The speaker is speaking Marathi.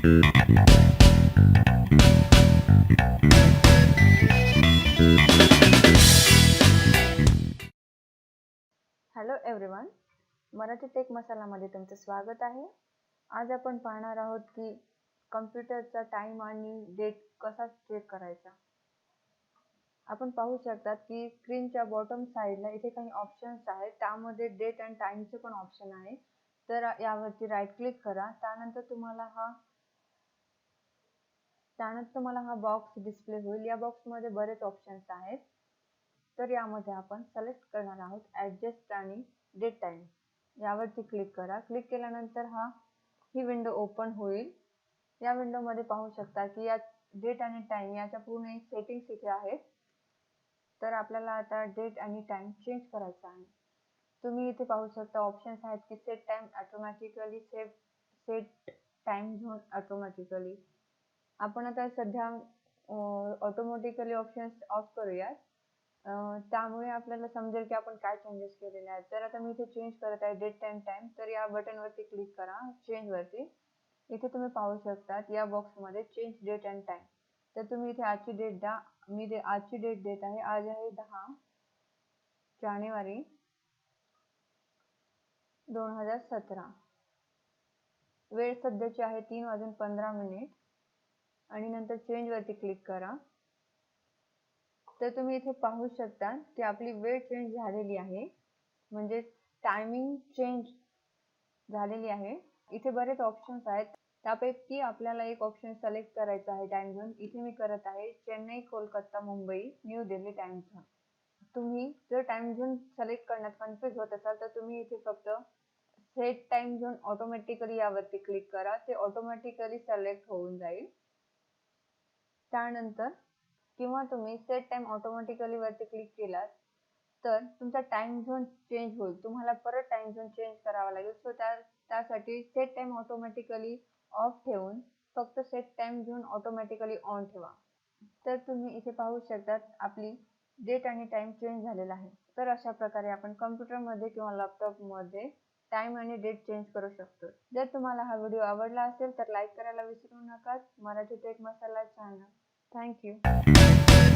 हॅलो एव्हरीवन मराठी टेक मसालामध्ये तुमचं स्वागत आहे. आज आपण पाहणार आहोत की कम्प्युटरचा टाइम आणि डेट कसा चेक करायचा. आपण पाहू शकतात की स्क्रीनच्या बॉटम साईडला इथे काही ऑप्शन्स आहेत. त्यामध्ये डेट अँड टाइमचे पण ऑप्शन आहे. तर यावरती राईट क्लिक करा. त्यानंतर तुम्हाला हा त्यानंतर तुम्हाला हा बॉक्स डिस्प्ले होईल. या बॉक्समध्ये बरेच ऑप्शन्स आहेत. तर यामध्ये आपण सिलेक्ट करणार आहोत ॲडजस्ट आणि डेट टाइम यावरती क्लिक करा. क्लिक केल्यानंतर हा ही विंडो ओपन होईल. या विंडोमध्ये पाहू शकता की या डेट आणि टाइम याच्या पूर्ण एक सेटिंग्स इथे आहेत. तर आपल्याला आता डेट आणि टाइम चेंज करायचा आहे. तुम्ही इथे पाहू शकता ऑप्शन्स आहेत की set time automatically set set time zone automatically आपण आता सध्या ऑटोमॅटिकली ऑप्शन्स ऑफ करूयात. त्यामुळे आपल्याला समजेल की आपण काय चेंजेस केलेले आहेत. तर आता मी इथे चेंज करत आहे डेट टाइम टाइम तर या बटनवरती क्लिक करा चेंजवरती इथे तुम्ही पाहू शकतात या बॉक्समध्ये चेंज डेट अँड टाइम तर तुम्ही इथे आजची डेट द्या. मी दे आजची डेट देत आहे. आज आहे दहा जानेवारी दोन हजार सतरा. वेळ सध्याची आहे तीन वाजून पंधरा मिनिट. आणि नंतर चेंज वरती क्लिक करा. तर तुम्ही इथे पाहू शकता की आपली वेळ चेंज झालेली आहे. म्हणजे टायमिंग चेंज झालेली आहे. इथे बरेच ऑप्शन्स आहेत. त्यापैकी आपल्याला एक ऑप्शन सिलेक्ट करायचा आहे टाइम झोन इथे मी करत आहे Chennai Kolkata Mumbai new Delhi time zone तुम्ही जर टाइम झोन सिलेक्ट करण्यात कन्फ्युज होत असाल तर तुम्ही इथे फक्त सेट टाइम झोन ऑटोमॅटिकली यावरती क्लिक करा. ते ऑटोमॅटिकली सिलेक्ट होऊन जाईल. त्यानंतर किंवा तुम्ही सेट टाइम ऑटोमॅटिकली वरती क्लिक केलात तर तुमचा टाइम झोन चेंज होईल. तुम्हाला परत टाइम झोन चेंज करावा लागेल. सो त्या त्यासाठी सेट टाइम ऑटोमॅटिकली ऑफ ठेवून फक्त set time zone automatically on ठेवा. तर तुम्ही इथे पाहू शकतात आपली डेट आणि टाइम चेंज झालेला आहे. तर अशा प्रकारे आपण कम्प्युटरमध्ये किंवा लॅपटॉपमध्ये टाइम आणि डेट चेंज करू शकतो. जर तुम्हाला हा व्हिडिओ आवडला असेल तर लाईक करायला विसरू नका. Marathi tech Masala channel Thank you.